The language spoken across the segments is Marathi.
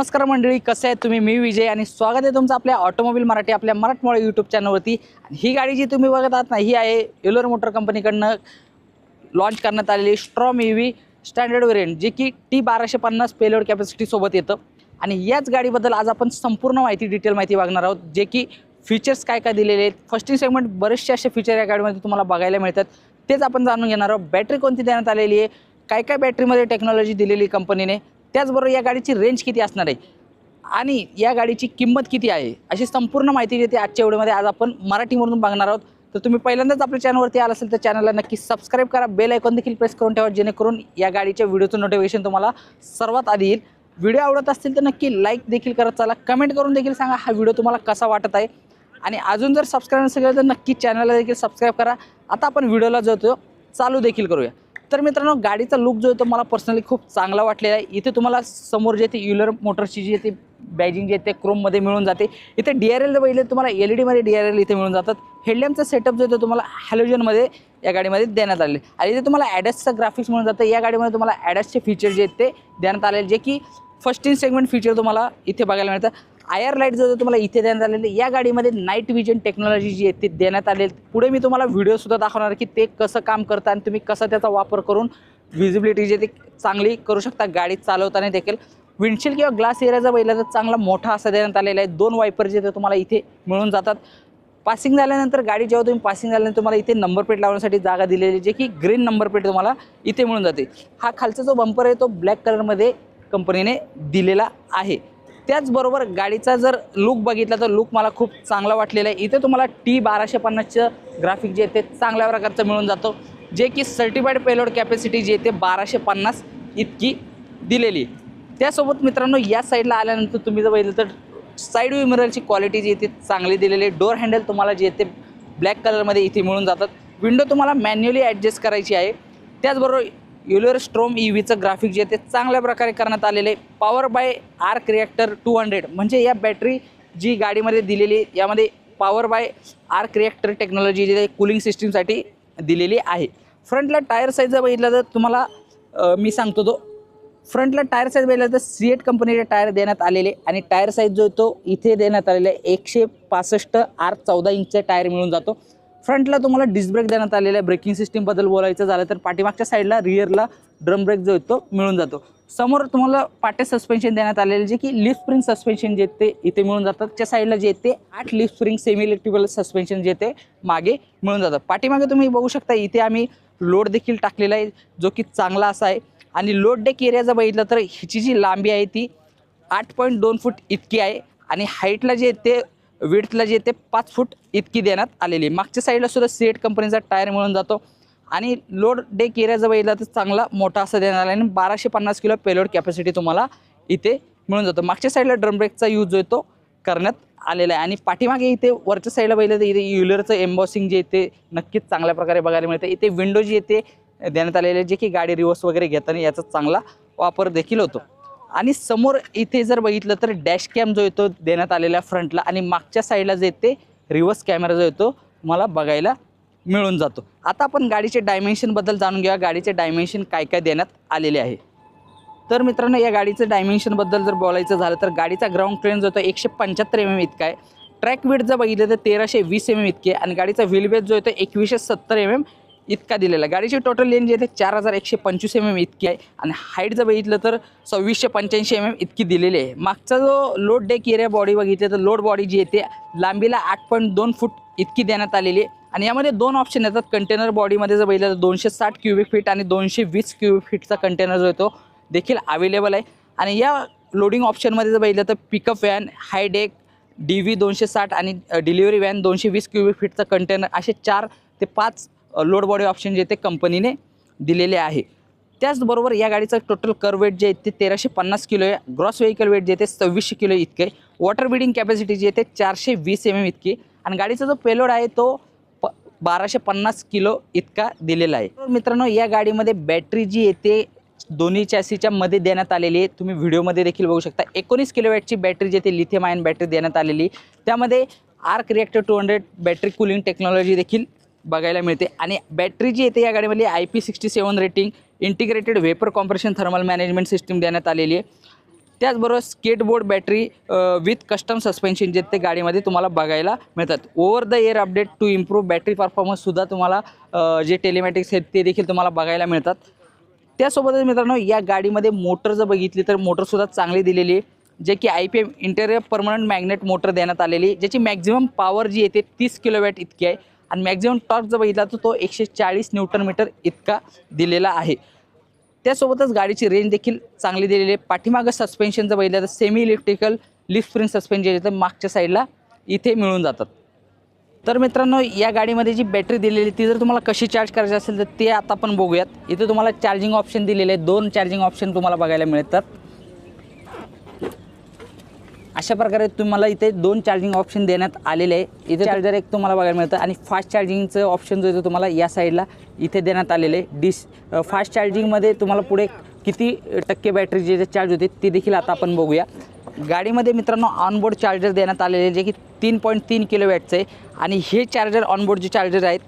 नमस्कार मंडळी कसं आहे तुम्ही? मी विजय आणि स्वागत आहे तुमचं आपल्या ऑटोमोबाईल मराठी आपल्या मराठमोळा यूट्यूब चॅनलवरती आणि ही गाडी जी तुम्ही बघत आहात ना ही आहे एलोर मोटर कंपनीकडनं लॉन्च करण्यात आलेली Strom E V standard variant जे की टी बाराशे पन्नास पेलोड कॅपॅसिटीसोबत येतं. आणि याच गाडीबद्दल आज आपण संपूर्ण माहिती डिटेल माहिती बघणार आहोत जे की फीचर्स काय काय दिलेले आहेत. फर्स्ट इन सेगमेंट बरेचसे असे फीचर या गाडीमध्ये तुम्हाला बघायला मिळतात. तेच आपण जाणून घेणार आहोत. बॅटरी कोणती देण्यात आलेली आहे? काय काय बॅटरीमध्ये टेक्नॉलॉजी दिलेली आहे कंपनीने त्याचबरोबर या गाडीची रेंज किती असणार आहे? आणि या गाडीची किंमत किती आहे? अशी संपूर्ण माहिती देते आजच्या व्हिडिओमध्ये. आज आपण मराठीमधून बघणार आहोत. तर तुम्ही पहिल्यांदाच आपल्या चॅनलवरती आला असेल तर चॅनलला नक्की सबस्क्राईब करा. बेल आयकॉन देखील प्रेस करून ठेवा जेणेकरून या गाडीच्या व्हिडिओचं नोटिफिकेशन तुम्हाला सर्वात आधी येईल. व्हिडिओ आवडत असतील तर नक्की लाईक देखील करत चला कमेंट करून देखील सांगा हा व्हिडिओ तुम्हाला कसा वाटत आहे. आणि अजून जर सबस्क्राईब नसेल तर नक्की चॅनलला देखील सबस्क्राईब करा. आता आपण व्हिडिओला जातो चालू देखील करूया. तर मित्रांनो गाडीचा लुक जो आहे तो मला पर्सनली खूप चांगला वाटलेला आहे. इथे तुम्हाला समोर जे ते युलर मोटर्सची जी आहे ती बॅजिंग जे आहे ते क्रोममध्ये मिळून जाते. इथे डी आर एल पहिले तुम्हाला एल ई डीमध्ये डी आर एल इथे मिळून जातात. हेडलॅम्पचा सेटअप जो आहे तो तुम्हाला हॅलोजनमध्ये या गाडीमध्ये देण्यात आलेले. आणि इथे तुम्हाला ॲडॅसचं ग्राफिक्स मिळून जातं. या गाडीमध्ये तुम्हाला ॲडॅसचे फीचर जे आहेत ते देण्यात आलेले. जे की फर्स्ट इन सेगमेंट फीचर तुम्हाला इथे बघायला मिळतं. आय आर लाइट जो तुम्हाला इथे देण्यात आलेले या गाडीमध्ये नाईट विजन टेक्नॉलॉजी जी आहे ती देण्यात आलेली पुढे मी तुम्हाला व्हिडिओसुद्धा दाखवणार की ते कसं काम करतं आणि तुम्ही कसं त्याचा वापर करून विजिबिलिटी जे ती चांगली करू शकता गाडी चालवताना देखील. विंडशील किंवा ग्लास एरियाचा पहिला तर चांगला मोठा असा देण्यात आलेला आहे. दोन वायपर जे ते तुम्हाला इथे मिळून जातात. पासिंग झाल्यानंतर गाडी जेव्हा तुम्ही पासिंग झाल्यानंतर तुम्हाला इथे नंबर प्लेट लावण्यासाठी जागा दिलेली जे की ग्रीन नंबर प्लेट तुम्हाला इथे मिळून जाते. हा खालचा जो बंपर आहे तो ब्लॅक कलरमध्ये कंपनीने दिलेला आहे. त्याचबरोबर गाडीचा जर लुक बघितला तर लुक मला खूप चांगला वाटलेला आहे. इथे तुम्हाला टी बाराशे पन्नासचं ग्राफिक जे आहे ते चांगल्या प्रकारचं मिळून जातो. जे की सर्टिफाईड पेलोड कॅपॅसिटी जी ते बाराशे पन्नास इतकी दिलेली त्यासोबत मित्रांनो या साईडला आल्यानंतर तुम्ही जर बघितलं तर साईड व्ह्यू मिररची क्वालिटी जी आहे ती चांगली दिलेली आहे. डोअर हँडल तुम्हाला जे ते ब्लॅक कलरमध्ये इथे मिळून जातात. विंडो तुम्हाला मॅन्युअली ॲडजस्ट करायची आहे. त्याचबरोबर युलर स्ट्रोम ई व्हीचं ग्राफिक जे आहे ते चांगल्या प्रकारे करण्यात आलेले. आहे power by arc reactor two hundred म्हणजे या बॅटरी जी गाडीमध्ये दिलेली यामध्ये power by arc reactor technology जे कुलिंग सिस्टीमसाठी दिलेली आहे. फ्रंटला टायर साईज जर बघितलं तर तुम्हाला मी सांगतो तो. फ्रंटला टायर साईज बघितलं तर सी एट कंपनीचे टायर देण्यात आलेले आणि टायर साईज जो तो इथे देण्यात आलेला आहे. एकशे पासष्ट आर चौदा इंचचे टायर मिळून जातो. फ्रंटला तुम्हाला डिस्क ब्रेक देण्यात आलेला आहे. ब्रेकिंग सिस्टीमबद्दल बोलायचं झालं तर पाठीमागच्या साईडला रिअरला ड्रम ब्रेक जो आहे तो मिळून जातो. समोर तुम्हाला पाटे सस्पेन्शन देण्यात आलेले जे की लिफ्ट स्प्रिंग सस्पेन्शन जे ते इथे मिळून जातात. त्या साईडला जे येते आठ leaf spring semi electrical suspension जे ते मागे मिळून जातात. पाठीमागे तुम्ही बघू शकता इथे आम्ही लोड देखील टाकलेला आहे जो की चांगला असा आहे. आणि लोड डेक एरिया जर बघितलं तर हिची जी लांबी आहे ती आठ पॉईंट दोन फूट इतकी आहे. आणि हाईटला जे ते विड्थला जे ते पाच फूट इतकी देण्यात आलेली मागच्या साईडला सुद्धा सीएट कंपनीचा टायर मिळून जातो. आणि लोड डेक एरियाजवळ जर तर चांगला मोठा असा देण्यात आला. आहे आणि बाराशे पन्नास किलो पेलोड कॅपॅसिटी तुम्हाला इथे मिळून जातो. मागच्या साईडला ड्रम ब्रेकचा यूज जो आहे तो करण्यात आलेला आहे. आणि पाठीमागे इथे वरच्या साईडला बघितलं तर इथे युलरचं एम्बॉसिंग जे इथे नक्कीच चांगल्या प्रकारे बघायला मिळतं. इथे विंडो जी येते देण्यात आलेले आहे, जे की गाडी रिवर्स वगैरे घेताना याचा चांगला वापर देखील होतो. आणि समोर इथे जर बघितलं तर डॅश कॅम जो येतो देण्यात आलेला फ्रंटला आणि मागच्या साईडला जे येते रिव्हर्स कॅमेरा जो येतो मला बघायला मिळून जातो. आता आपण गाडीचे डायमेन्शनबद्दल जाणून घेऊया. गाडीचे डायमेन्शन काय काय देण्यात आलेले आहे. तर मित्रांनो या गाडीचं डायमेन्शनबद्दल जर बोलायचं झालं तर गाडीचा ग्राउंड क्लेन जो होतो एकशे पंच्याहत्तर एम एम इतका आहे. ट्रॅक वेट जर बघितलं तर तेराशे वीस एम एम इतके आहे. आणि गाडीचा व्हील बेस जो आहे तो एकवीसशे सत्तर एम एम इतका दिलेला आहे. गाडीची टोटल लेन जी आहे चार हजार एकशे पंचवीस एम एम इतकी आहे. आणि हाईट जर बघितलं तर सव्वीसशे पंच्याऐंशी एम एम इतकी दिलेली आहे. मागचा जो लोड डेक एरिया बॉडी बघितलं तर लोड बॉडी जी येते लांबीला आठ पॉईंट दोन फूट इतकी देण्यात आलेली आहे. आणि यामध्ये दोन ऑप्शन येतात. कंटेनर बॉडीमध्ये जर बघितलं तर दोनशे साठ क्युबिक फीट आणि दोनशे वीस क्युबिक फीटचा कंटेनर जो आहे तो देखील अवेलेबल आहे. आणि या लोडिंग ऑप्शनमध्ये जर बघितलं तर pickup van high deck D V दोनशे साठ आणि डिलिव्हरी व्हॅन दोनशे वीस क्युबिक फीटचा कंटेनर असे चार ते पाच लोड बॉडी ऑप्शन जे ते कंपनीने दिलेले आहे. त्याचबरोबर या गाडीचं टोटल कर वेट जे आहे ते तेराशे पन्नास किलो आहे. ग्रॉस व्हेकल वेट जे आहे ते सव्वीसशे किलो इतके वॉटर बिडिंग कॅपॅसिटी जी आहे ते चारशे वीस एम एम इतकी आणि गाडीचा जो पेलोड आहे तो प बाराशे पन्नास किलो इतका दिलेला आहे. तर मित्रांनो या गाडीमध्ये बॅटरी जी येते दोन्ही चॅसीच्या मध्ये देण्यात आलेली आहे. तुम्ही व्हिडिओमध्ये देखील बघू शकता. एकोणीस किलोवॅटची बॅटरी जी आहे लिथियम आयन बॅटरी देण्यात आलेली त्यामध्ये arc reactor two hundred battery cooling technology देखील बघायला मिळते. आणि बॅटरी जी येते या गाडीमध्ये I P sixty seven rating integrated vapour compression thermal management system देण्यात आलेली आहे. त्याचबरोबर skateboard battery with custom suspension जे ते गाडीमध्ये तुम्हाला बघायला मिळतात. Over the air update to improve battery परफॉर्मन्ससुद्धा तुम्हाला जे टेलिमॅटिक्स आहेत ते देखील तुम्हाला बघायला मिळतात. त्यासोबतच मित्रांनो या गाडीमध्ये मोटर जर बघितली तर मोटरसुद्धा चांगली दिलेली आहे. जे की I P M interior permanent magnet motor देण्यात आलेली आहे. ज्याची मॅक्झिमम पॉवर जी येते तीस किलोवॅट इतकी आहे. आणि मॅक्झिमम टॉर्क जर बघितला तर तो एकशे चाळीस न्यूटन मीटर इतका दिलेला आहे. त्यासोबतच गाडीची रेंज देखील चांगली दिलेली आहे. पाठीमागं सस्पेन्शन जर बघितलं तर semi electrical lift spring suspension जे येतं मागच्या साईडला इथे मिळून जातात. तर मित्रांनो या गाडीमध्ये जी बॅटरी दिलेली ती जर तुम्हाला कशी चार्ज करायची असेल तर ते आता आपण बघूयात. इथे तुम्हाला चार्जिंग ऑप्शन दिलेले आहे दोन चार्जिंग ऑप्शन तुम्हाला बघायला मिळतात. अशा प्रकारे तुम्हाला इथे दोन चार्जिंग ऑप्शन देण्यात आलेले आहे. इथे चार्जर एक तुम्हाला बघायला मिळतं आणि फास्ट चार्जिंगचं ऑप्शन जो आहे तो तुम्हाला या साईडला इथे देण्यात आलेले आहे. डिस फास्ट चार्जिंगमध्ये तुम्हाला पुढे किती टक्के बॅटरी जे चार्ज होते ते देखील आता आपण बघूया. गाडीमध्ये मित्रांनो ऑनबोर्ड चार्जर देण्यात आलेले आहे जे की तीन पॉईंट तीन किलो वॅटचं आहे. आणि हे चार्जर ऑनबोर्ड जे चार्जर आहेत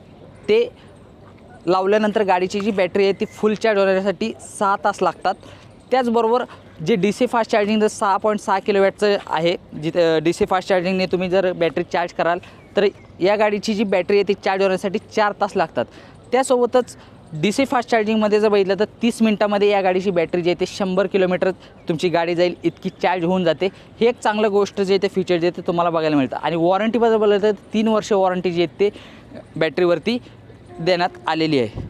ते लावल्यानंतर गाडीची जी बॅटरी आहे ती फुल चार्ज होण्यासाठी सहा तास लागतात. त्याचबरोबर जे डी सी फास्ट चार्जिंग जर सहा पॉईंट सहा किलोवॅटचं आहे जिथे डी सी फास्ट चार्जिंगने तुम्ही जर बॅटरी चार्ज कराल तर या गाडीची जी बॅटरी आहे ती चार्ज होण्यासाठी चार तास लागतात. त्यासोबतच डी सी फास्ट चार्जिंगमध्ये जर बघितलं तर तीस मिनटामध्ये या गाडीची बॅटरी जी आहे ते शंभर किलोमीटर तुमची गाडी जाईल इतकी चार्ज होऊन जाते. हे एक चांगलं गोष्ट जे आहे ते फीचर जे आहे ते तुम्हाला बघायला मिळतं. आणि वॉरंटीबद्दल बोललं तर तीन वर्ष वॉरंटी जी आहे ते बॅटरीवरती देण्यात आलेली आहे.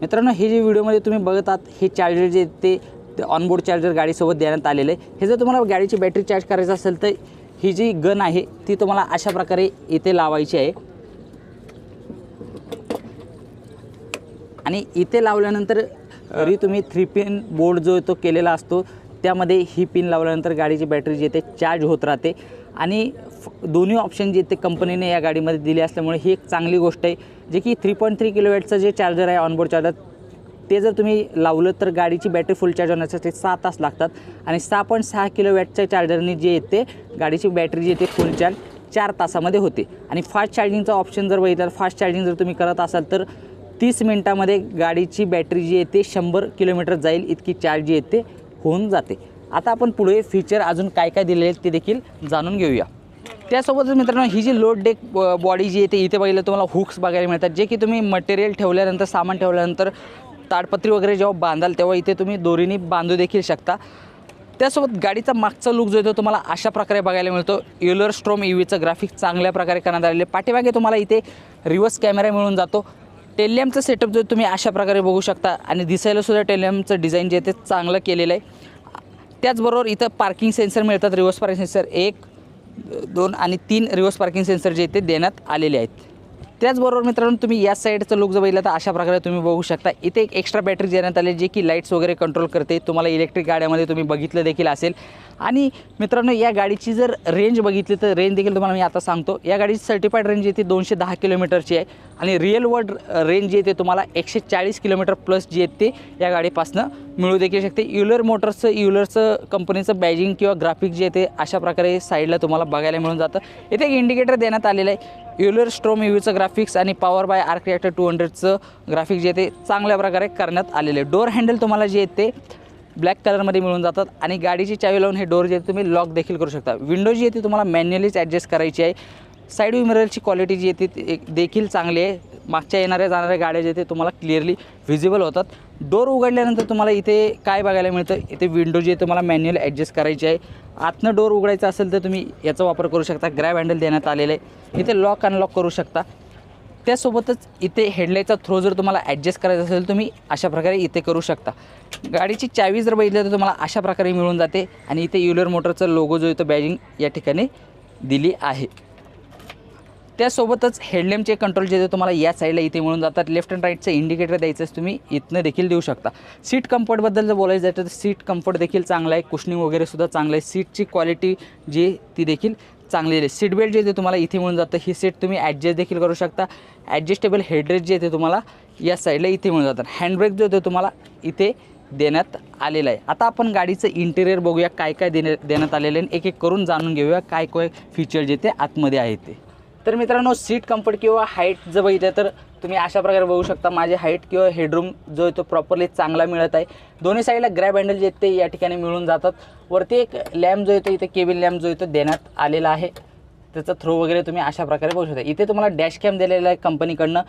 मित्रांनो हे जे व्हिडिओमध्ये तुम्ही बघत आहात हे चार्जर जे आहेत ते ते ऑनबोर्ड चार्जर गाडीसोबत देण्यात आलेलं आहे. हे जर तुम्हाला गाडीची बॅटरी चार्ज करायचं असेल तर ही जी गन आहे ती तुम्हाला अशा प्रकारे इथे लावायची आहे. आणि इथे लावल्यानंतर तरी तुम्ही थ्री पिन बोर्ड जो आहे तो केलेला असतो त्यामध्ये ही पिन लावल्यानंतर गाडीची बॅटरी जी येते ते चार्ज होत राहते. आणि फ- दोन्ही ऑप्शन जे ते कंपनीने या गाडीमध्ये दिले असल्यामुळे ही एक चांगली गोष्ट आहे जे की थ्री पॉईंट थ्री किलोवॅटचं जे चार्जर आहे ऑनबोर्ड चार्जर ते जर तुम्ही लावलं तर गाडीची बॅटरी फुल चार्ज होण्यासाठी सहा तास लागतात. आणि सहा पॉईंट सहा किलोवॅटच्या चार्जरने जे येते गाडीची बॅटरी जी येते फुल चार्ज चार तासामध्ये होते. आणि फास्ट चार्जिंगचा ऑप्शन जर बघितला तर फास्ट चार्जिंग जर तुम्ही करत असाल तर तीस मिनटामध्ये गाडीची बॅटरी जी येते शंभर किलोमीटर जाईल इतकी चार्ज जी येते होऊन जाते. आता आपण पुढे फीचर अजून काय काय दिलेले आहेत ते देखील जाणून घेऊया. त्यासोबतच मित्रांनो ही जी लोड डेक बॉडी जी येते इथे बघितलं तुम्हाला हुक्स बघायला मिळतात. जे की तुम्ही मटेरियल ठेवल्यानंतर सामान ठेवल्यानंतर ताडपत्री वगैरे जेव्हा बांधाल तेव्हा इथे तुम्ही दोरीने बांधू देखील शकता. त्यासोबत गाडीचा मागचा लुक जो आहे तो तुम्हाला अशा प्रकारे बघायला मिळतो. युलर स्ट्रोम ईव्हीचं ग्राफिक चांगल्या प्रकारे करण्यात आलेले आहे. पाठीमागे तुम्हाला इथे रिव्हर्स कॅमेरा मिळून जातो. टेलियमचं सेटअप जो तुम्ही अशा प्रकारे बघू शकता आणि दिसायलासुद्धा टेलियमचं डिझाईन जे आहे ते चांगलं केलेलं आहे. त्याचबरोबर इथं पार्किंग सेन्सर मिळतात रिव्हर्स पार्किंग सेन्सर एक दोन आणि तीन रिव्हर्स पार्किंग सेन्सर जे ते देण्यात आलेले आहेत. त्याचबरोबर मित्रांनो तुम्ही या साईडचं लुक जर बघितलं तर अशा प्रकारे तुम्ही बघू शकता. इथे एक एक्स्ट्रा बॅटरी देण्यात आली जे की लाईट्स वगैरे कंट्रोल करते. तुम्हाला इलेक्ट्रिक गाड्यामध्ये तुम्ही बघितलं देखील असेल. आणि मित्रांनो या गाडीची जर रेंज बघितली तर रेंज देखील तुम्हाला मी आता सांगतो. या गाडीची सर्टिफाईड रेंज येते दोनशे दहा किलोमीटरची आहे. आणि रिअल वर्ल्ड रेंज जी येते तुम्हाला एकशे चाळीस किलोमीटर प्लस जी येते ते या गाडीपासनं मिळू देखील शकते. युलर मोटर्सचं युलरचं कंपनीचं बॅजिंग किंवा ग्राफिक जे आहे ते अशा प्रकारे साईडला तुम्हाला बघायला मिळून जातं. इथे एक इंडिकेटर देण्यात आलेलं आहे. युलर स्ट्रोम यूचं ग्राफिक्स आणि power by arc reactor two हंड्रेडचं graphics जे आहे ते चांगल्या प्रकारे करण्यात आलेलं. आहे डोअर हँडल तुम्हाला जे आहे ते ब्लॅक कलरमध्ये मिळून जातात आणि गाडीची चावी लावून हे डोअर जे आहे तुम्ही लॉक देखील करू शकता. विंडो जी आहे ती तुम्हाला मॅन्युअलीच ॲडजस्ट करायची आहे. साईड व्ह्यू मिररची क्वालिटी जी येते ती एक- देखील चांगली आहे. मागच्या येणाऱ्या जाणाऱ्या गाड्या जे ते तुम्हाला क्लिअरली व्हिजिबल होतात. डोर उघडल्यानंतर तुम्हाला इथे काय बघायला मिळतं? इथे विंडो जी आहे तुम्हाला मॅन्युअल ॲडजस्ट करायची आहे. आतनं डोर उघडायचं असेल तर तुम्ही याचा वापर करू शकता. ग्रॅब हँडल देण्यात आलेलं आहे. इथे लॉक अनलॉक करू शकता. त्यासोबतच इथे हेडलाईटचा थ्रो जर तुम्हाला ॲडजस्ट करायचा असेल तुम्ही अशा प्रकारे इथे करू शकता. गाडीची चावी जर बघितली तर तुम्हाला अशा प्रकारे मिळून जाते. आणि इथे युलर मोटरचं लोगो जो आहे तो बॅजिंग या ठिकाणी दिली आहे. त्यासोबतच हेडलॅम्पचे कंट्रोल जे तुम्हाला या साईडला इथे मिळून जातात लेफ्ट अँड राईटचं इंडिकेटर द्यायचं तुम्ही इथनं देखील देऊ शकता. सीट कम्फर्टबद्दल जर बोलायचं झालं तर सीट कम्फर्ट देखील चांगलं आहे. कुशनिंग वगैरे सुद्धा चांगलं आहे. सीटची क्वालिटी जी ती देखील चांगली आहे. सीट बेल्ट जे ते तुम्हाला इथे मिळून जातं ही सीट तुम्ही ॲडजस्ट देखील करू शकता. ॲडजस्टेबल हेडरेस्ट जे ते तुम्हाला या साईडला इथे मिळून जातात. हँडब्रेक जो ते तुम्हाला इथे देण्यात आलेलं आहे. आता आपण गाडीचं इंटेरियर बघूया काय काय देण्या देण्यात आलेलं आहे. एक एक करून जाणून घेऊया काय काय फीचर जे ते आतमध्ये आहे ते. तर मित्रांनो सीट कम्फर्ट किंवा हाईट जर बघितलं तर तुम्ही अशा प्रकारे बघू शकता माझे हाईट किंवा हेडरूम जो आहे तो प्रॉपरली चांगला मिळत आहे. दोन्ही साईडला ग्रॅब हँडल जे आहेत ते या ठिकाणी मिळून जातात. वरती एक लॅम्प जो येतो इथे केबिन लॅम्प जो येतो देण्यात आलेला आहे. त्याचा थ्रो वगैरे तुम्ही अशा प्रकारे बघू शकता. इथे तुम्हाला डॅश कॅम दिलेला आहे कंपनीकडनं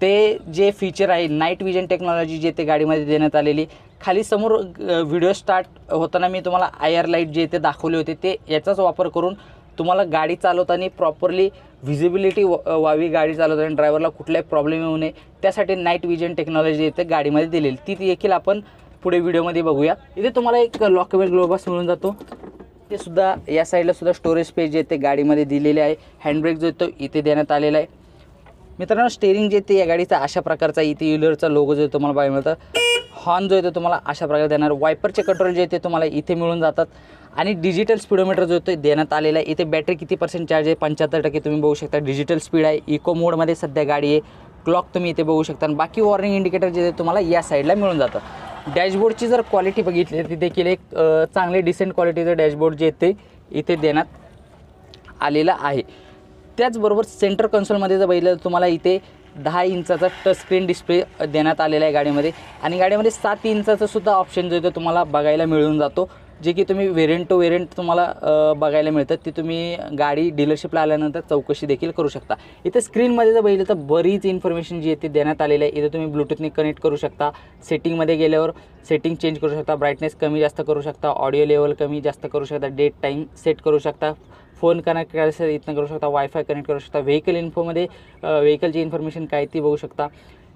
ते जे फीचर आहे नाईट विजन टेक्नॉलॉजी जे ते गाडीमध्ये देण्यात आलेली. खाली समोर व्हिडिओ स्टार्ट होताना मी तुम्हाला आयर लाइट जे ते दाखवले होते. ते याचाच वापर करून तुम्हाला गाडी चालवताना प्रॉपरली व्हिजिबिलिटी व्हावी गाडी चालवताना ड्रायव्हरला कुठलाही प्रॉब्लेम येऊ नये. त्यासाठी नाईट विजन टेक्नॉलॉजी येते गाडीमध्ये दिलेली. ती देखील आपण पुढे व्हिडिओमध्ये बघूया. इथे तुम्हाला एक लॉकेबल ग्लोबस मिळून जातो. ते सुद्धा या साईडला सुद्धा स्टोरेज स्पेस जे ते गाडीमध्ये दिलेले आहे. हँडब्रेक जो येतो इथे देण्यात आलेला आहे. मित्रांनो स्टेरिंग जे ते या गाडीचा अशा प्रकारचा इथे युलरचा लोगो जो तुम्हाला बाय मिळतं. हॉर्न जो येतो तुम्हाला अशा प्रकारे देणार. वायपरचे कंट्रोल जे येते ते तुम्हाला इथे मिळून जातात. आणि डिजिटल स्पीडोमीटर जो आहे देण्यात आलेला आहे. इथे बॅटरी किती पर्सेंट चार्ज आहे? पंच्याहत्तर टक्के तुम्ही बघू शकता. डिजिटल स्पीड आहे. इको मोडमध्ये सध्या गाडी आहे. क्लॉक तुम्ही इथे बघू शकता. आणि बाकी वॉर्निंग इंडिकेटर जे तुम्हाला या साईडला मिळून जातं. डॅशबोर्डची जर क्वालिटी बघितली तर ती देखील एक चांगले डिसेंट क्वालिटीचं डॅशबोर्ड जे ते इथे देण्यात आलेलं आहे. त्याचबरोबर सेंटर कन्सोलमध्ये जर बघितलं तुम्हाला इथे दहा इंचाचा टचस्क्रीन डिस्प्ले देण्यात आलेला आहे गाडीमध्ये. आणि गाडीमध्ये सात इंचाचा सुद्धा ऑप्शन जो आहे तो तुम्हाला बघायला मिळून जातो. जे की तुम्ही वेरियंट टू वेरियंट तुम्हाला बघायला मिळतं. ते तुम्ही गाडी डीलरशिपला आल्यानंतर चौकशी देखील करू शकता. इथे स्क्रीनमध्ये जर बघितलं तर बरीच इन्फॉर्मेशन जी आहे ती देण्यात आलेली आहे. इथे तुम्ही ब्लूटूथने कनेक्ट करू शकता. सेटिंगमध्ये गेल्यावर सेटिंग चेंज करू शकता. ब्राईटनेस कमी जास्त करू शकता. ऑडिओ लेवल कमी जास्त करू शकता. डेट टाईम सेट करू शकता. फोन कनेक्ट करायचं इथनं करू शकता वायफाय कनेक्ट करू शकता व्हेकल इन्फोमध्ये व्हेकलची इन्फॉर्मेशन काय ती बघू शकता.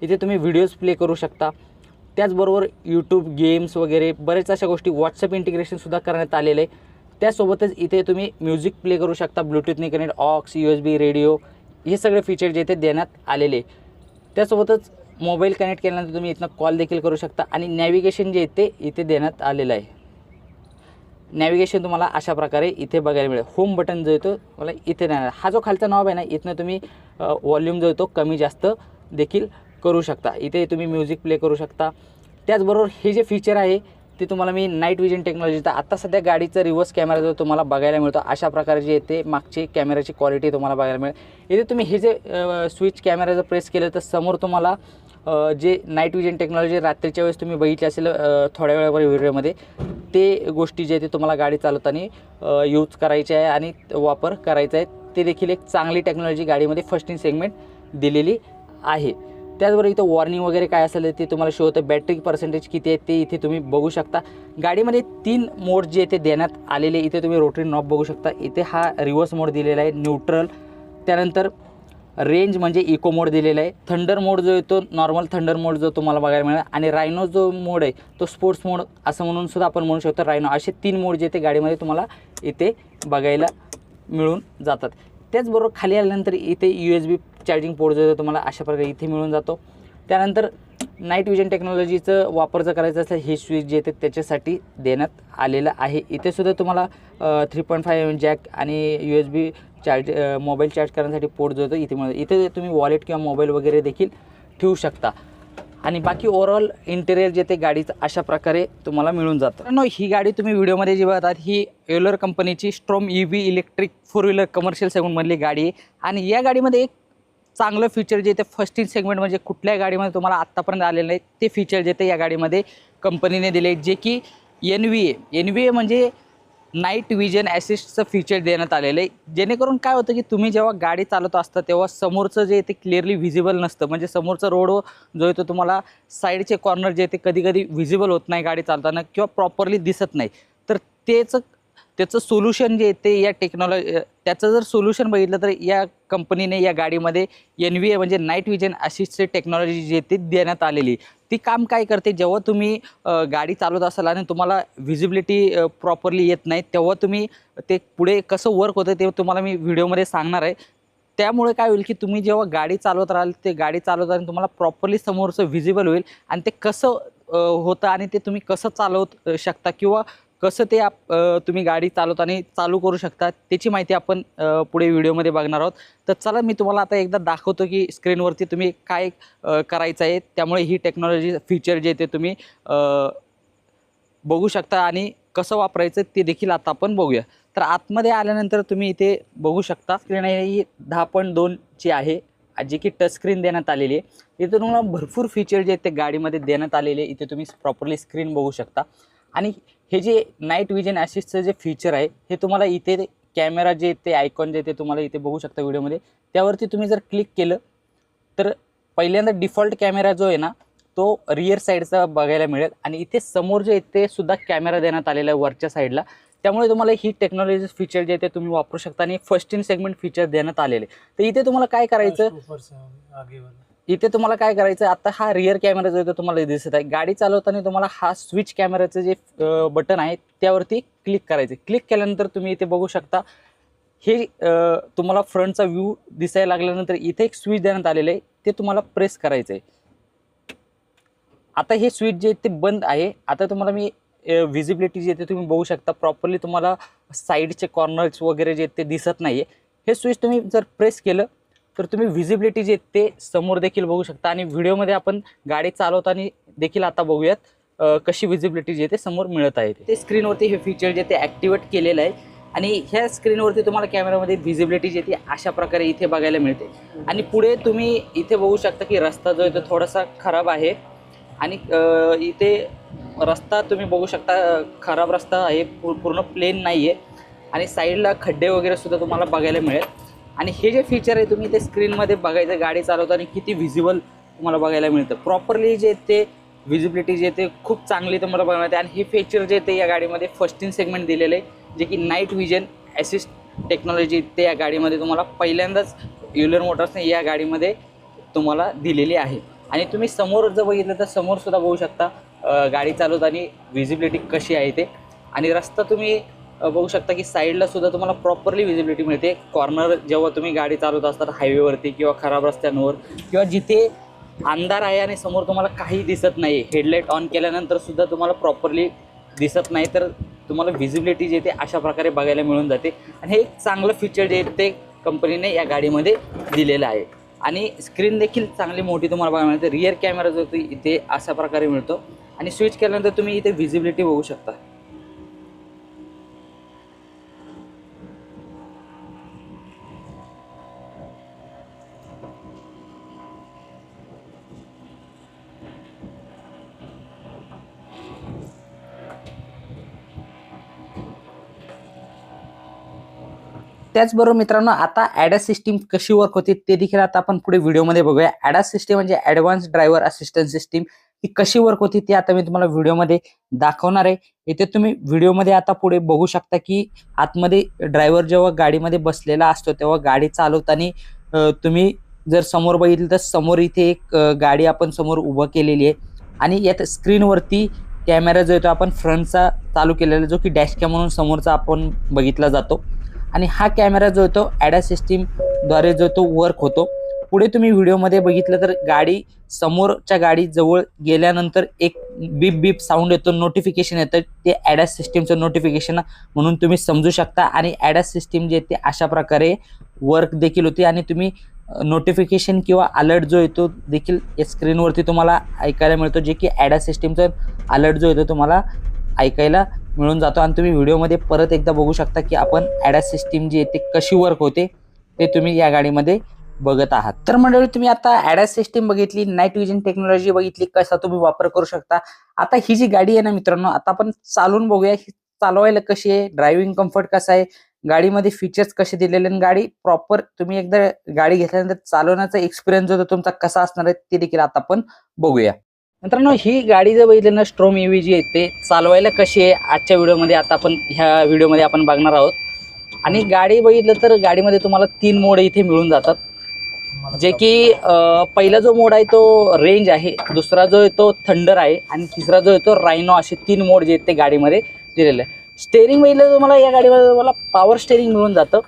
इथे तुम्ही व्हिडिओज प्ले करू शकता. त्याचबरोबर यूट्यूब गेम्स वगैरे बरेच अशा गोष्टी व्हॉट्सअप इंटिग्रेशनसुद्धा करण्यात आलेलं आहे. त्यासोबतच इथे तुम्ही म्युझिक प्ले करू शकता ब्लूटूथने connect aux U S B radio हे सगळे फीचर जे ते देण्यात आलेले आहे. त्यासोबतच मोबाईल कनेक्ट केल्यानंतर तुम्ही इथनं कॉल देखील करू शकता आणि नॅव्हिगेशन जे आहे ते इथे देण्यात आलेलं आहे. नॅव्हिगेशन तुम्हाला अशा प्रकारे इथे बघायला मिळेल. होम बटन जो येतो मला इथे नाही हा जो खालचा नॉब आहे ना इथनं तुम्ही वॉल्यूम जो आहे तो कमी जास्त देखील करू शकता. इथे तुम्ही म्युझिक प्ले करू शकता. त्याचबरोबर हे जे फीचर आहे ते तुम्हाला मी नाईट विजन टेक्नॉलॉजीचा आत्ता सध्या गाडीचा रिव्हर्स कॅमेरा जो तुम्हाला बघायला मिळतो अशा प्रकारे जे येते मागची कॅमेराची क्वालिटी तुम्हाला बघायला मिळेल. इथे तुम्ही हे जे स्विच कॅमेरा जर प्रेस केलं तर समोर तुम्हाला जे नाईट विजन टेक्नॉलॉजी रात्रीच्या वेळेस तुम्ही बघितली असेल थोड्या वेळावर व्हिडिओमध्ये ते गोष्टी जे ते तुम्हाला गाडी चालवताना यूज करायचे आहे आणि वापर करायचा आहे. ते देखील एक चांगली टेक्नॉलॉजी गाडीमध्ये फर्स्ट इन सेगमेंट दिलेली आहे. त्याचबरोबर इथं वॉर्निंग वगैरे काय असेल ते तुम्हाला शो होतं. बॅटरी पर्सेंटेज किती आहे ते इथे तुम्ही बघू शकता. गाडीमध्ये तीन मोड जे ते देण्यात आलेले इथे तुम्ही रोटरी नॉब बघू शकता. इथे हा रिव्हर्स मोड दिलेला आहे. न्यूट्रल त्यानंतर रेंज म्हणजे इको मोड दिलेला आहे. थंडर मोड जो आहे तो नॉर्मल थंडर मोड जो तुम्हाला बघायला मिळेल. आणि रायनो जो मोड आहे तो स्पोर्ट्स मोड असं म्हणून सुद्धा आपण म्हणू शकतो. रायनो असे तीन मोड जे ते गाडीमध्ये तुम्हाला इथे बघायला मिळून जातात. त्याचबरोबर खाली आल्यानंतर इथे U S B charging port जो तुम्हाला अशा प्रकारे इथे मिळून जातो. त्यानंतर नाईट विजन टेक्नॉलॉजीचं वापर जर करायचं असेल हे स्विच जे ते त्याच्यासाठी देण्यात आलेलं आहे. इथेसुद्धा तुम्हाला थ्री पॉईंट फाय जॅक आणि U S B charge mobile charge करण्यासाठी पोर्ट जो होतो इथे मिळतो. इथे तुम्ही वॉलेट किंवा मोबाईल वगैरे देखील ठेवू शकता. आणि बाकी ओव्हरऑल इंटेरियर जे ते गाडीचं अशा प्रकारे तुम्हाला मिळून जातं. नो ही गाडी तुम्ही व्हिडिओमध्ये जी बघतात ही एलर कंपनीची Storm E V electric four wheeler commercial सेगमेंटमधली गाडी आहे. आणि या गाडीमध्ये एक चांगलं फीचर जे ते फर्स्ट इन सेगमेंट म्हणजे कुठल्याही गाडीमध्ये तुम्हाला आत्तापर्यंत आलेलं नाही ते फीचर जे ते या गाडीमध्ये कंपनीने दिले जे की N V A N V A म्हणजे नाईट विजन ॲसिस्टचं फीचर देण्यात आलेलं आहे. जेणेकरून काय होतं की तुम्ही जेव्हा गाडी चालवत असता तेव्हा समोरचं जे ते क्लिअरली व्हिजिबल नसतं. म्हणजे समोरचा रोड जो आहे तो तुम्हाला साईडचे कॉर्नर जे ते कधी कधी व्हिजिबल होत नाही गाडी चालताना किंवा प्रॉपरली दिसत नाही. तर तेच त्याचं सोल्युशन जे आहे ते या टेक्नॉलॉजी त्याचं जर सोल्युशन बघितलं तर या कंपनीने या गाडीमध्ये एन व्ही ए म्हणजे नाईट विजन असिस्टचे टेक्नॉलॉजी जी आहे ती देण्यात आलेली ती काम काय करते? जेव्हा तुम्ही गाडी चालवत असाल आणि तुम्हाला व्हिजिबिलिटी प्रॉपरली येत नाही तेव्हा तुम्ही ते पुढे कसं वर्क होतं ते तुम्हाला मी व्हिडिओमध्ये सांगणार आहे. त्यामुळे काय होईल की तुम्ही जेव्हा गाडी चालवत राहाल ते गाडी चालवताना तुम्हाला प्रॉपरली समोरचं व्हिजिबल होईल आणि ते कसं होतं आणि ते तुम्ही कसं चालवत शकता किंवा कसं ते आप तुम्ही गाडी चालवताना चालू करू शकता त्याची माहिती आपण पुढे व्हिडिओमध्ये बघणार आहोत. तर चला मी तुम्हाला आता एकदा दाखवतो की स्क्रीनवरती तुम्ही काय करायचं आहे. त्यामुळे ही टेक्नॉलॉजी फीचर जे ते तुम्ही बघू शकता आणि कसं वापरायचं ते देखील आता आपण बघूया. तर आतमध्ये आल्यानंतर तुम्ही इथे बघू शकता स्क्रीन ही दहा पॉईंट दोनची आहे. जे की टचस्क्रीन देण्यात आलेली आहे. इथे तुम्हाला भरपूर फीचर जे आहेत ते गाडीमध्ये देण्यात आलेले इथे तुम्ही प्रॉपरली स्क्रीन बघू शकता. आणि हे जे नाईट विजन ॲसिस्टचं जे फीचर आहे हे तुम्हाला इथे कॅमेरा जे ते आयकॉन जे ते तुम्हाला इथे बघू शकता व्हिडिओमध्ये. त्यावरती तुम्ही जर क्लिक केलं तर पहिल्यांदा डिफॉल्ट कॅमेरा जो आहे ना तो रिअर साईडचा बघायला मिळेल. आणि इथे समोर जे आहे ते सुद्धा कॅमेरा देण्यात आलेला आहे वरच्या साईडला त्यामुळे तुम्हाला ही टेक्नॉलॉजी फीचर जे आहे ते तुम्ही वापरू शकता. आणि फर्स्ट इन सेगमेंट फीचर देण्यात आलेले. तर इथे तुम्हाला काय करायचं? इथे तुम्हाला काय करायचं आता हा रिअर कॅमेरा जो तुम्हाला दिसत आहे. गाडी चालवताना तुम्हाला हा स्विच कॅमेराचं जे बटन आहे त्यावरती क्लिक करायचं क्लिक केल्यानंतर तुम्ही इथे बघू शकता हे तुम्हाला फ्रंटचा व्ह्यू दिसायला लागल्यानंतर इथे एक स्विच देण्यात आलेलं आहे. ते तुम्हाला प्रेस करायचं आहे. आता हे स्विच जे ते बंद आहे. आता तुम्हाला मी व्हिजिबिलिटी जे आहे ते तुम्ही बघू शकता. प्रॉपरली तुम्हाला साईडचे कॉर्नर्स वगैरे जे ते दिसत नाही आहे हे स्विच तुम्ही जर प्रेस केलं तर तुम्ही व्हिजिबिलिटी जे ते समोर देखील बघू शकता. आणि व्हिडिओमध्ये आपण गाडी चालवताना देखील आता बघूयात कशी व्हिजिबिलिटी जे ते समोर मिळत आहे ते. स्क्रीनवरती हे फीचर जे ते ॲक्टिवेट केलेलं आहे. आणि ह्या स्क्रीनवरती तुम्हाला कॅमेरामध्ये व्हिजिबिलिटी जे ती अशा प्रकारे इथे बघायला मिळते. आणि पुढे तुम्ही इथे बघू शकता की रस्ता जो आहे तो थोडासा खराब आहे. आणि इथे रस्ता तुम्ही बघू शकता खराब रस्ता आहे पूर्ण प्लेन नाही आहे आणि साईडला खड्डे वगैरे सुद्धा तुम्हाला बघायला मिळेल. आणि हे जे फीचर आहे तुम्ही ते स्क्रीनमध्ये बघायचं गाडी चालवताना किती व्हिजिबल तुम्हाला बघायला मिळतं. प्रॉपरली जे ते व्हिजिबिलिटी जे ते खूप चांगली तुम्हाला बघायला मिळते. आणि हे फीचर जे ते या गाडीमध्ये फर्स्ट इन सेगमेंट दिलेलं आहे जे की नाईट व्हिजन ॲसिस्ट टेक्नॉलॉजी ते या गाडीमध्ये तुम्हाला पहिल्यांदाच युलर मोटर्सने या गाडीमध्ये तुम्हाला दिलेली आहे. आणि तुम्ही समोर जर बघितलं तर समोरसुद्धा बघू शकता गाडी चालवताना व्हिजिबिलिटी कशी आहे ते. आणि रस्ता तुम्ही बघू शकता की साईडला सुद्धा तुम्हाला प्रॉपरली व्हिजिबिलिटी मिळते. कॉर्नर जेव्हा तुम्ही गाडी चालवत असतात हायवेवरती किंवा खराब रस्त्यांवर किंवा जिथे अंधार आहे आणि समोर तुम्हाला काही दिसत नाही हेडलाईट ऑन केल्यानंतर सुद्धा तुम्हाला प्रॉपरली दिसत नाही तर तुम्हाला व्हिजिबिलिटी जे ते अशा प्रकारे बघायला मिळून जाते. आणि हे एक चांगलं फीचर जे ते कंपनीने या गाडीमध्ये दिलेलं आहे. आणि स्क्रीन देखील चांगली मोठी तुम्हाला बघायला मिळते. रिअर कॅमेरा जो इथे अशा प्रकारे मिळतो. आणि स्विच केल्यानंतर तुम्ही इथे व्हिजिबिलिटी बघू शकता. त्याचबरोबर मित्रांनो आता ॲडा सिस्टीम कशी वर्क होते ते देखील आता आपण पुढे व्हिडिओमध्ये बघूया. ॲडा सिस्टीम म्हणजे ॲडव्हान्स ड्रायव्हर असिस्टंट सिस्टीम ही कशी वर्क होती ती आता मी तुम्हाला व्हिडिओमध्ये दाखवणार आहे. इथे तुम्ही व्हिडिओमध्ये आता पुढे बघू शकता की आतमध्ये ड्रायव्हर जेव्हा गाडीमध्ये बसलेला असतो तेव्हा गाडी चालवताना तुम्ही जर समोर बघितलं तर समोर इथे एक गाडी आपण समोर उभं केलेली आहे. आणि यात स्क्रीनवरती कॅमेरा जो येतो आपण फ्रंटचा चालू केलेला जो की डॅश कॅम म्हणून समोरचा आपण बघितला जातो. आणि हा कॅमेरा जो येतो ॲडा सिस्टीमद्वारे जो तो वर्क होतो पुढे तुम्ही व्हिडिओमध्ये बघितलं तर गाडी समोरच्या गाडी जवळ गेल्यानंतर एक बीप बीप साऊंड येतो नोटिफिकेशन येतं ते ॲडॅस सिस्टीमचं नोटिफिकेशन म्हणून तुम्ही समजू शकता. आणि ॲडॅस सिस्टीम जे ते अशा प्रकारे वर्क देखील होते आणि तुम्ही नोटिफिकेशन किंवा अलर्ट जो येतो देखील या स्क्रीनवरती तुम्हाला ऐकायला मिळतो जे की ॲडा सिस्टीमचा अलर्ट जो येतो तुम्हाला ऐकायला मिळून जातो आणि तुम्ही व्हिडिओमध्ये परत एकदा बघू शकता की आपण ॲडॅस सिस्टीम जी आहे ते कशी वर्क होते ते तुम्ही या गाडीमध्ये बघत आहात. तर मंडळी तुम्ही आता ॲडॅस सिस्टीम बघितली नाईट विजन टेक्नॉलॉजी बघितली कसा तुम्ही वापर करू शकता. आता ही जी गाडी आहे ना मित्रांनो आता आपण चालवून बघूया ही चालवायला कशी आहे ड्रायव्हिंग कम्फर्ट कसा आहे गाडीमध्ये फीचर्स कसे दिलेले आणि गाडी प्रॉपर तुम्ही एकदा गाडी घेतल्यानंतर चालवण्याचा एक्सपिरियन्स जो तुमचा कसा असणार आहे ते देखील आता आपण बघूया. मित्रांनो ही गाडी जर बघितली ना स्ट्रोम ईव्ही जी आहे ते चालवायला कशी आहे आजच्या व्हिडिओमध्ये आता आपण ह्या व्हिडिओमध्ये आपण बघणार आहोत. आणि गाडी बघितलं तर गाडीमध्ये तुम्हाला तीन मोड इथे मिळून जातात. जे की पहिला जो मोड आहे तो रेंज आहे. दुसरा जो आहे तो थंडर आहे. आणि तिसरा जो आहे तो रायनो असे तीन मोड जे आहेत ते गाडीमध्ये दिलेले आहे स्टेअरिंग बघितलं तुम्हाला या गाडीमध्ये तुम्हाला पॉवर स्टेअरिंग मिळून जातं.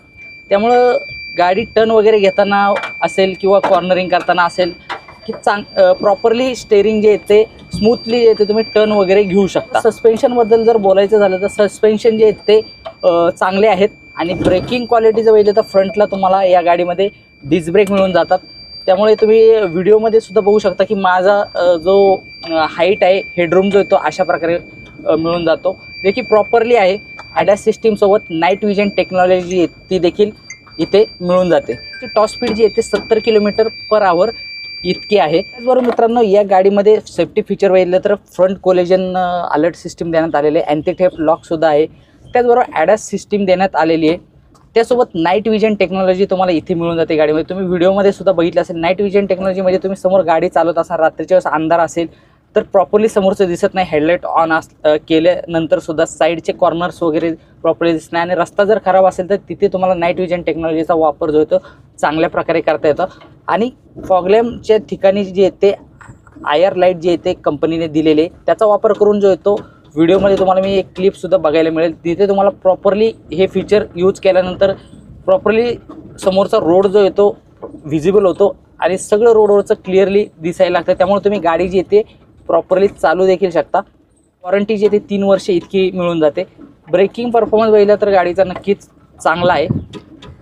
त्यामुळं गाडी टर्न वगैरे घेताना असेल किंवा कॉर्नरिंग करताना असेल की चांग प्रॉपरली स्टेअरिंग जे येते स्मूथली जे येते तुम्ही टर्न वगैरे घेऊ शकता. सस्पेन्शनबद्दल जर बोलायचं झालं तर सस्पेन्शन जे आहेत ते चांगले आहेत आणि ब्रेकिंग क्वालिटीचं पाहिजे तर फ्रंटला तुम्हाला या गाडीमध्ये डिस्क ब्रेक मिळून जातात. त्यामुळे तुम्ही व्हिडिओमध्ये सुद्धा बघू शकता की माझा जो हाईट आहे हेडरूम जो आहे तो अशा प्रकारे मिळून जातो. जे की प्रॉपरली आहे ॲडॅस सिस्टीमसोबत नाईट विजन टेक्नॉलॉजी ती देखील इथे मिळून जाते. टॉप स्पीड जी येते सत्तर किलोमीटर पर आवर इतकी आहे. त्याचबरोबर मित्रांनो या गाडीमध्ये सेफ्टी फीचर बघितलं तर फ्रंट कोलेजन अलर्ट सिस्टीम देण्यात आलेले आहे. अँटीथेफ्ट लॉकसुद्धा आहे. त्याचबरोबर ॲडॅस सिस्टीम देण्यात आलेली आहे. त्यासोबत नाईट विजन टेक्नॉलॉजी तुम्हाला इथे मिळून जाते गाडीमध्ये. तुम्ही व्हिडिओमध्ये सुद्धा बघितलं असेल नाईट विजन टेक्नॉलॉजी म्हणजे तुम्ही समोर गाडी चालवत असाल रात्रीच्या वेळेस अंधार असेल तर प्रॉपरली समोरचं दिसत नाही. हेडलाईट ऑन अस केल्यानंतरसुद्धा केल्यानंतर सुद्धा साईडचे कॉर्नर्स वगैरे प्रॉपरली दिसत नाही. आणि रस्ता जर खराब असेल तर तिथे तुम्हाला नाईट विजन टेक्नॉलॉजीचा वापर जो होतो चांगल्या प्रकारे करता येतं. आणि फॉगलॅमच्या ठिकाणी जे येते आयर लाइट जे येते कंपनीने दिलेले त्याचा वापर करून जो येतो व्हिडिओमध्ये तुम्हाला मी एक क्लिपसुद्धा बघायला मिळेल. तिथे तुम्हाला प्रॉपरली हे फीचर यूज केल्यानंतर प्रॉपरली समोरचा रोड जो येतो व्हिजिबल होतो आणि सगळं रोडवरचं क्लिअरली दिसायला लागतं. त्यामुळे तुम्ही गाडी जी येते प्रॉपरली चालू देखील शकता. वॉरंटी जी येते तीन वर्षे इतकी मिळून जाते. ब्रेकिंग परफॉर्मन्स बघितलं तर गाडीचा नक्कीच चांगला आहे.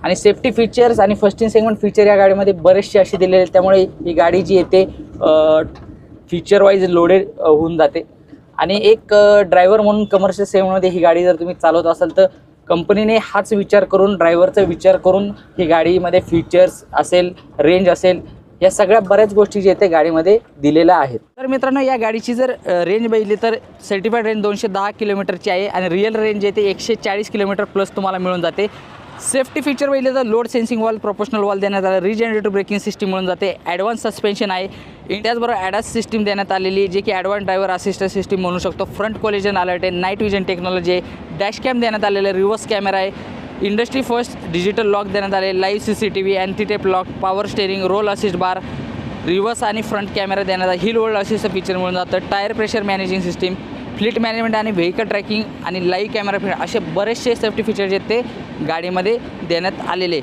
आणि सेफ्टी फीचर्स आणि फर्स्ट इन सेगमेंट फीचर या गाडीमध्ये बरेचसे असे दिलेले आहेत. त्यामुळे ही गाडी जी येते फीचर वाईज लोडेड होऊन जाते. आणि एक ड्रायव्हर म्हणून कमर्शियल सेगमेंटमध्ये ही गाडी जर तुम्ही चालवत असाल तर कंपनीने हाच विचार करून ड्रायव्हरचा विचार करून ही गाडीमध्ये फीचर्स असेल रेंज असेल या सगळ्या बऱ्याच गोष्टी जे आहेत गाडीमध्ये दिलेल्या आहेत. तर मित्रांनो या गाडीची जर रेंज बघितली तर सर्टिफाईड रेंज दोनशे दहा किलोमीटरची आहे आणि रिअल रेंज आहे ते एकशे चाळीस किलोमीटर प्लस तुम्हाला मिळून जाते. सेफ्टी फीचर बघितलं तर load sensing valve professional valve देण्यात आलं. रिजनरेटिव्ह ब्रेकिंग सिस्टीम मिळून जाते. ॲडव्हान्स सस्पेन्शन आहे. त्याचबरोबर ॲडॅस सिस्टीम देण्यात आलेली जे की ॲडव्हान्स ड्रायव्हर असिस्टंट सिस्टीम म्हणू शकतो. फ्रंट कोलेजन अलर्ट आहे. नाईट विजन टेक्नॉलॉजी आहे. डॅश कॅम देण्यात आलेलं रिव्हर्स कॅमेरा आहे. इंडस्ट्री फर्स्ट डिजिटल लॉक देण्यात आले live C C T V अँटीटेप lock power steering roll assist bar reverse आणि फ्रंट कॅमेरा देण्यात आला. हिल वर्ल्ड असिस्ट फीचर मिळून जातं. Tyre pressure managing system fleet management आणि व्हेकल ट्रॅकिंग आणि लाईव्ह कॅमेरा फिट असे बरेचसे सेफ्टी फीचर्स जे आहेत ते गाडीमध्ये देण्यात आलेले.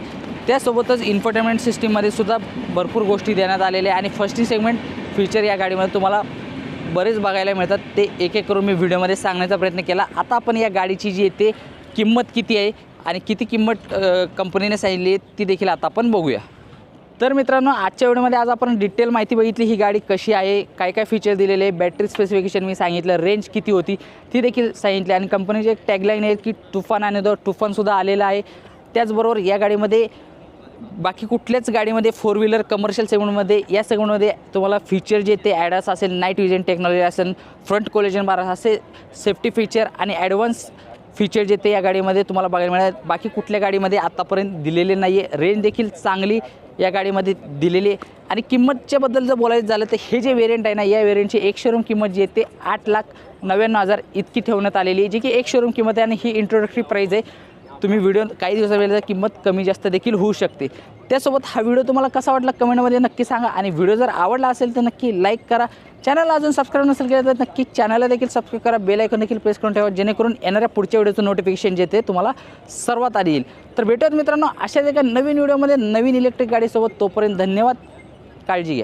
त्यासोबतच इन्फोटेनमेंट सिस्टीममध्ये सुद्धा भरपूर गोष्टी देण्यात आलेल्या आणि फर्स्ट सेगमेंट फीचर या गाडीमध्ये तुम्हाला बरेच बघायला मिळतात. ते एक एक करून मी व्हिडिओमध्ये सांगण्याचा प्रयत्न केला. आता आपण या गाडीची जी आहे ते किंमत किती आहे आणि किती किंमत कंपनीने सांगितली आहे ती देखील आता आपण बघूया. तर मित्रांनो आजच्या व्हिडिओमध्ये आज आपण डिटेल माहिती बघितली ही गाडी कशी आहे काय काय फीचर दिलेले आहे बॅटरी स्पेसिफिकेशन मी सांगितलं रेंज किती होती ती देखील सांगितली आणि कंपनीचे एक टॅगलाईन आहे की तुफान आणि तो तुफानसुद्धा आलेला आहे. त्याचबरोबर या गाडीमध्ये बाकी कुठल्याच गाडीमध्ये फोर व्हीलर कमर्शियल सेगमेंटमध्ये या सेगमेंटमध्ये तुम्हाला फीचर जे ते ॲडस असेल नाईट विजन टेक्नॉलॉजी असेल फ्रंट कोलेजन बार असे सेफ्टी फीचर आणि ॲडव्हान्स फीचर जे ते या गाडीमध्ये तुम्हाला बघायला मिळाले बाकी कुठल्या गाडीमध्ये आत्तापर्यंत दिलेले नाही आहे रेंज देखील चांगली या गाडीमध्ये दिलेली आहे. आणि किंमतच्याबद्दल जर बोलायचं झालं तर हे जे वेरियंट आहे ना या वेरियंटची एक शोरूम किंमत जी आहे ते आठ लाख नव्याण्णव हजार इतकी ठेवण्यात आलेली आहे जी की एक शोरूम किंमत आहे आणि ही इंट्रोडक्टरी प्राईज आहे. तुम्ही व्हिडिओ काही दिवसावेळेला किंमत कमी जास्त देखील होऊ शकते. त्यासोबत हा व्हिडिओ तुम्हाला कसा वाटला कमेंटमध्ये नक्की सांगा. आणि व्हिडिओ जर आवडला असेल तर नक्की लाईक करा. चॅनलला अजून सबस्क्राईब नसेल केलं तर नक्की चॅनलला देखील सबस्क्राईब करा. बेल आयकॉन देखील प्रेस करून ठेवा जेणेकरून येणाऱ्या पुढच्या व्हिडिओचं नोटिफिकेशन जे ते तुम्हाला सर्वात आधी येईल. तर भेटूयात मित्रांनो अशाच एका नवीन व्हिडिओमध्ये नवीन इलेक्ट्रिक गाडीसोबत. तोपर्यंत धन्यवाद. काळजी घ्या.